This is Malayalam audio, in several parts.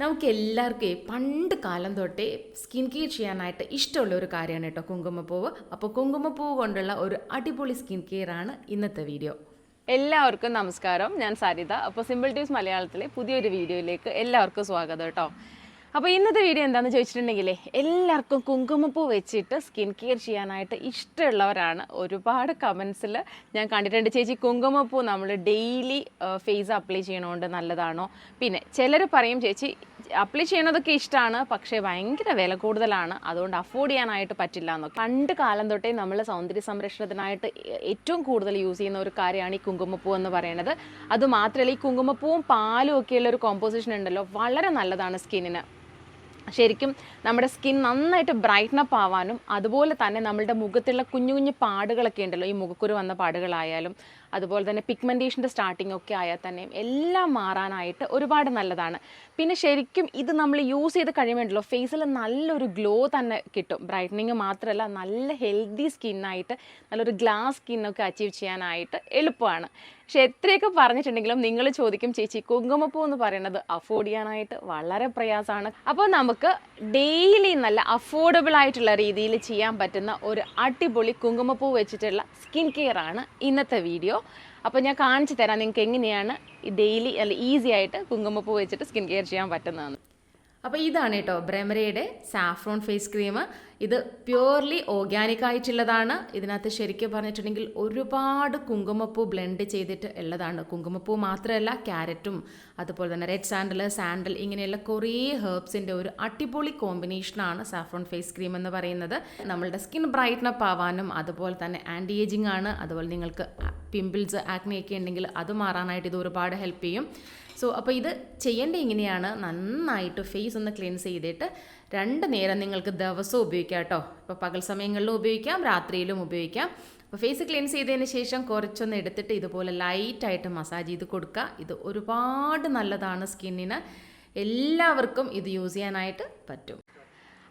നമുക്ക് എല്ലാവർക്കും പണ്ട് കാലം തൊട്ടേ സ്കിൻ കെയർ ചെയ്യാനായിട്ട് ഇഷ്ടമുള്ള ഒരു കാര്യമാണ് കേട്ടോ കുങ്കുമപ്പൂവ്. അപ്പോൾ കുങ്കുമപ്പൂവ് കൊണ്ടുള്ള ഒരു അടിപൊളി സ്കിൻ കെയർ ആണ് ഇന്നത്തെ വീഡിയോ. എല്ലാവർക്കും നമസ്കാരം. ഞാൻ സരിത. അപ്പോൾ സിമ്പിൾ ട്യൂസ് മലയാളത്തിലെ പുതിയൊരു വീഡിയോയിലേക്ക് എല്ലാവർക്കും സ്വാഗതം കേട്ടോ. അപ്പോൾ ഇന്നത്തെ വീഡിയോ എന്താണെന്ന് ചോദിച്ചിട്ടുണ്ടെങ്കിൽ എല്ലാവർക്കും കുങ്കുമപ്പൂ വെച്ചിട്ട് സ്കിൻ കെയർ ചെയ്യാനായിട്ട് ഇഷ്ടമുള്ളവരാണ്. ഒരുപാട് കമൻസിൽ ഞാൻ കണ്ടിട്ടുണ്ട്. ചേച്ചി കുങ്കുമപ്പൂ നമ്മൾ ഡെയിലി ഫേസ് അപ്ലൈ ചെയ്യണോണ്ട് നല്ലതാണോ? പിന്നെ ചിലർ പറയും ചേച്ചി അപ്ലൈ ചെയ്യണതൊക്കെ ഇഷ്ടമാണ് പക്ഷേ ഭയങ്കര വില കൂടുതലാണ്. അതുകൊണ്ട് അഫോർഡ് ചെയ്യാനായിട്ട് പറ്റില്ല എന്നൊക്കെ. പണ്ട് കാലം തൊട്ടേ നമ്മൾ സൗന്ദര്യ സംരക്ഷണത്തിനായിട്ട് ഏറ്റവും കൂടുതൽ യൂസ് ചെയ്യുന്ന ഒരു കാര്യമാണ് ഈ കുങ്കുമപ്പൂ എന്ന് പറയുന്നത് അതുമാത്രമല്ല ഈ കുങ്കുമപ്പൂവും പാലും ഒക്കെയുള്ള ഒരു കോമ്പോസിഷൻ ഉണ്ടല്ലോ. വളരെ നല്ലതാണ് സ്കിന്നിന് ശരിക്കും നമ്മുടെ സ്കിൻ നന്നായിട്ട് ബ്രൈറ്റ്നപ്പ് ആവാനും അതുപോലെ തന്നെ നമ്മളുടെ മുഖത്തുള്ള കുഞ്ഞു കുഞ്ഞു പാടുകളൊക്കെ ഉണ്ടല്ലോ ഈ മുഖക്കുരു വന്ന പാടുകളായാലും അതുപോലെ തന്നെ പിഗ്മെന്റേഷന്റെ സ്റ്റാർട്ടിംഗ് ഒക്കെ ആയാൽ തന്നെയും എല്ലാം മാറാനായിട്ട് ഒരുപാട് നല്ലതാണ്. പിന്നെ ശരിക്കും ഇത് നമ്മൾ യൂസ് ചെയ്ത് കഴിയുമ്പോഴല്ലോ ഫേസിൽ നല്ലൊരു ഗ്ലോ തന്നെ കിട്ടും. ബ്രൈറ്റനിങ് മാത്രമല്ല നല്ല ഹെൽത്തി സ്കിന്നായിട്ട് നല്ലൊരു ഗ്ലാസ് സ്കിന്നൊക്കെ അച്ചീവ് ചെയ്യാനായിട്ട് എളുപ്പമാണ്. പക്ഷെ എത്രയൊക്കെ പറഞ്ഞിട്ടുണ്ടെങ്കിലും നിങ്ങൾ ചോദിക്കും ചേച്ചി കുങ്കുമപ്പൂ എന്ന് പറയുന്നത് അഫോർഡ് ചെയ്യാനായിട്ട് വളരെ പ്രയാസമാണ്. അപ്പോൾ നമുക്ക് ഡെയിലി നല്ല അഫോർഡബിൾ ആയിട്ടുള്ള രീതിയിൽ ചെയ്യാൻ പറ്റുന്ന ഒരു അടിപൊളി കുങ്കുമപ്പൂ വെച്ചിട്ടുള്ള സ്കിൻ കെയർ ആണ് ഇന്നത്തെ വീഡിയോ അപ്പോൾ ഞാൻ കാണിച്ചു തരാം നിങ്ങൾക്ക് എങ്ങനെയാണ് ഡെയിലി അല്ല ഈസി ആയിട്ട് കുങ്കുമപ്പൂ വെച്ചിട്ട് സ്കിൻ കെയർ ചെയ്യാൻ പറ്റുന്നതെന്ന്. അപ്പോൾ ഇതാണ് കേട്ടോ ബ്രമരയുടെ സാഫ്രോൺ ഫേസ് ക്രീം. ഇത് പ്യുവർലി ഓർഗാനിക് ആയിട്ടുള്ളതാണ്. ഇതിനകത്ത് ശരിക്കും പറഞ്ഞിട്ടുണ്ടെങ്കിൽ ഒരുപാട് കുങ്കുമപ്പൂ ബ്ലെൻഡ് ചെയ്തിട്ട് ഉള്ളതാണ്. കുങ്കുമപ്പൂ മാത്രമല്ല ക്യാരറ്റും അതുപോലെ തന്നെ റെഡ് സാൻഡൽ സാൻഡൽ ഇങ്ങനെയുള്ള കുറേ ഹെർബ്സിന്റെ ഒരു അടിപൊളി കോമ്പിനേഷനാണ് സാഫ്രോൺ ഫേസ് ക്രീം എന്ന് പറയുന്നത്. നമ്മളുടെ സ്കിൻ ബ്രൈറ്റ്നപ്പ് ആവാനും അതുപോലെ തന്നെ ആന്റി ഏജിങ് ആണ്. അതുപോലെ നിങ്ങൾക്ക് പിമ്പിൾസ് ആക്നെയൊക്കെ ഉണ്ടെങ്കിൽ അത് മാറാനായിട്ട് ഇത് ഒരുപാട് ഹെൽപ്പ് ചെയ്യും. സോ അപ്പോൾ ഇത് ചെയ്യേണ്ടത് ഇങ്ങനെയാണ്. നന്നായിട്ട് ഫേസ് ഒന്ന് ക്ലീൻസ് ചെയ്തിട്ട് രണ്ട് നേരം നിങ്ങൾക്ക് ദിവസവും ഉപയോഗിക്കാം കേട്ടോ. ഇപ്പോൾ പകൽ സമയങ്ങളിലും ഉപയോഗിക്കാം രാത്രിയിലും ഉപയോഗിക്കാം. അപ്പോൾ ഫേസ് ക്ലീൻസ് ചെയ്തതിന് ശേഷം കുറച്ചൊന്ന് എടുത്തിട്ട് ഇതുപോലെ ലൈറ്റായിട്ട് മസാജ് ചെയ്ത് കൊടുക്കുക. ഇത് ഒരുപാട് നല്ലതാണ് സ്കിന്നിന് എല്ലാവർക്കും ഇത് യൂസ് ചെയ്യാനായിട്ട് പറ്റും.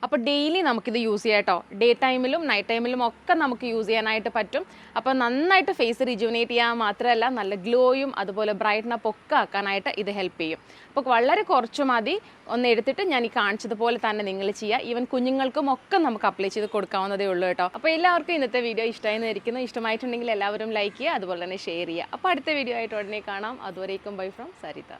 അപ്പോൾ ഡെയിലി നമുക്കിത് യൂസ് ചെയ്യാം കേട്ടോ ഡേ ടൈമിലും നൈറ്റ് ടൈമിലും ഒക്കെ നമുക്ക് യൂസ് ചെയ്യാനായിട്ട് പറ്റും. അപ്പോൾ നന്നായിട്ട് ഫേസ് റിജുവിനേറ്റ് ചെയ്യാൻ മാത്രമല്ല നല്ല ഗ്ലോയും അതുപോലെ ബ്രൈറ്റ്നപ്പ് ഒക്കെ ആക്കാനായിട്ട് ഇത് ഹെൽപ്പ് ചെയ്യും. അപ്പോൾ വളരെ കുറച്ച് മതി. ഒന്ന് എടുത്തിട്ട് ഞാൻ ഈ കാണിച്ചതുപോലെ തന്നെ നിങ്ങൾ ചെയ്യുക ഈവൻ കുഞ്ഞുങ്ങൾക്കും ഒക്കെ നമുക്ക് അപ്ലൈ ചെയ്ത് കൊടുക്കാവുന്നതേ ഉള്ളൂ കേട്ടോ അപ്പോൾ എല്ലാവർക്കും ഇന്നത്തെ വീഡിയോ ഇഷ്ടമായി ഇരിക്കുന്നു ഇഷ്ടമായിട്ടുണ്ടെങ്കിൽ എല്ലാവരും ലൈക്ക് ചെയ്യുക അതുപോലെ തന്നെ ഷെയർ ചെയ്യുക. അപ്പോൾ അടുത്ത വീഡിയോ ആയിട്ട് ഉടനെ കാണാം. അതുവരേക്കും ബൈ ഫ്രം സരിത.